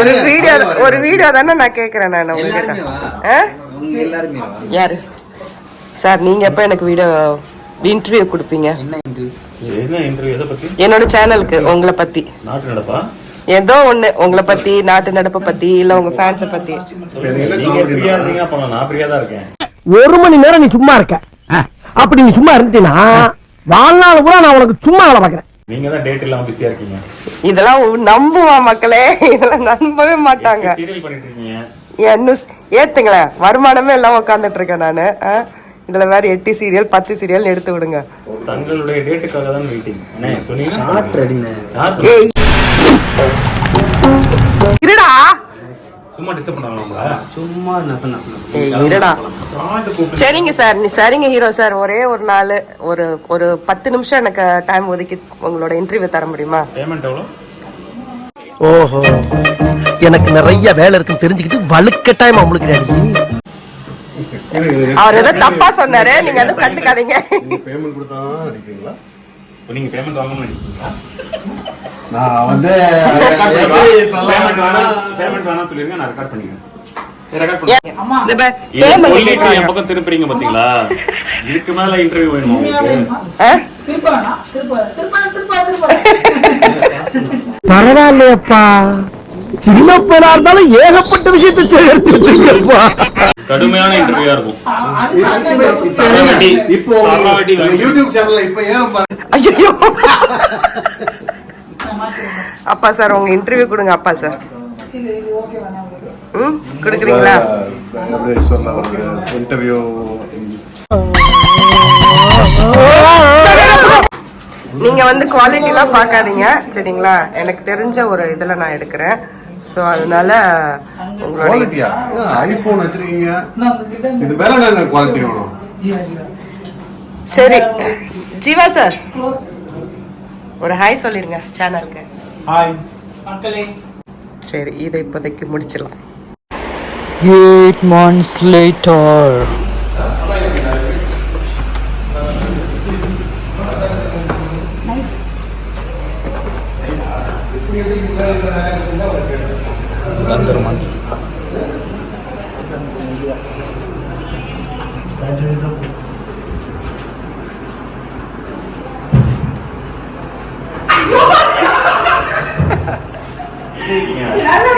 ஒரு வீடியோ ஒரு வீடியோ தானே நான் கேக்குறேன் நான் உங்ககிட்ட யாரு? சார் நீங்க எப்ப எனக்கு வீடியோ இன்டர்வியூ கொடுப்பீங்க? என்ன இது என்ன இன்டர்வியூ எதை பத்தி? என்னோட சேனலுக்கு உங்களை பத்தி. ஏதோ ஒண்ணு உங்களை பத்தி நாட்டு நடப்பை பத்தி இல்ல உங்க ஃபேன்ஸ பத்தி. இருந்தீங்கன்னா ஒரு மணி நேரம் நீ சும்மா இருக்க. அப்படி நீ சும்மா இருந்தீனா வாழ்நாள் கூட நான் உனக்கு சும்மா வேலை பாக்குறேன் நீங்க தான் டேட் இல்லாம பிஸியா இருக்கீங்க. இதெல்லாம் நம்புவா மக்களே. இதெல்லாம் நம்பவே மாட்டாங்க. சீரியல் பண்ணிட்டு இருக்கீங்க? என்ன ஏத்துங்களேன். வருமானமே எல்லாம் உட்காந்துட்டு இருக்கேன் நானு. ஆ? இதுல வேற எட்டு சீரியல் பத்து சீரியல் எடுத்து விடுங்க. தங்களுடைய டேட்டுக்காக தான் வெயிட்டிங் அண்ணே சொன்னீங்க. சும்மா டிஸ்டர்ப் பண்ணாங்களா சும்மா நச நச ஏய் இருடா. சரிங்க சார் நீ சரிங்க ஹீரோ சார். ஒரே ஒரு நாள் ஒரு ஒரு பத்து நிமிஷம் எனக்கு டைம் ஒதுக்கி உங்களோட இன்டர்வியூ தர முடியுமா? பேமெண்ட் எவ்வளோ ஓஹோ. எனக்கு நிறைய வேலை இருக்குன்னு தெரிஞ்சுக்கிட்டு வலுக்கட்டாயமா முழுக்கிறாடி அவர் ஏதோ தப்பா சொன்னாரு. நீங்க எதுவும் கண்டுக்காதீங்க. பேமெண்ட் கொடுத்தா நீங்க பேமெண்ட் வாங்கணும்னு நினைக்கிறீங்களா? நான் வந்து பார், பக்கம் திருப்புறீங்க பாத்தீங்களா இதுக்கு மேல இன்டர்வியூ வேணுமா? பரவாயில்லையப்பா சின்ன பையனா இருந்தாலும் ஏகப்பட்ட விஷயத்தை சேர்த்து வச்சிருக்கப்பா கடுமையான இன்டர்வியூயா இருக்கும் சரவெட்டி, இப்போ சரவெட்டி உங்க வேணும். யூடியூப் சேனல்ல இப்ப ஏன் பாருங்க ஐயோ அப்பா சார் உங்க இன்டர்வியூ கொடுங்க அப்பா சார். ம் கொடுக்குறீங்களா? இன்டர்வியூ நீங்க வந்து குவாலிட்டிலாம் பார்க்காதீங்க சரிங்களா? எனக்கு தெரிஞ்ச ஒரு இதுல நான் எடுக்கிறேன். ஸோ அதனால உங்களோட குவாலிட்டியா ஐபோன் வச்சிருக்கீங்க. இது மேல நாங்க குவாலிட்டி வேணும்? சரி. ஜீவா சார். ஒரு ஹாய் சொல்லிருங்க சேனலுக்கு ஹாய் சரி இதை இப்போதைக்கு முடிச்சிடலாம். Eight months later. தந்துருமா pequeñas.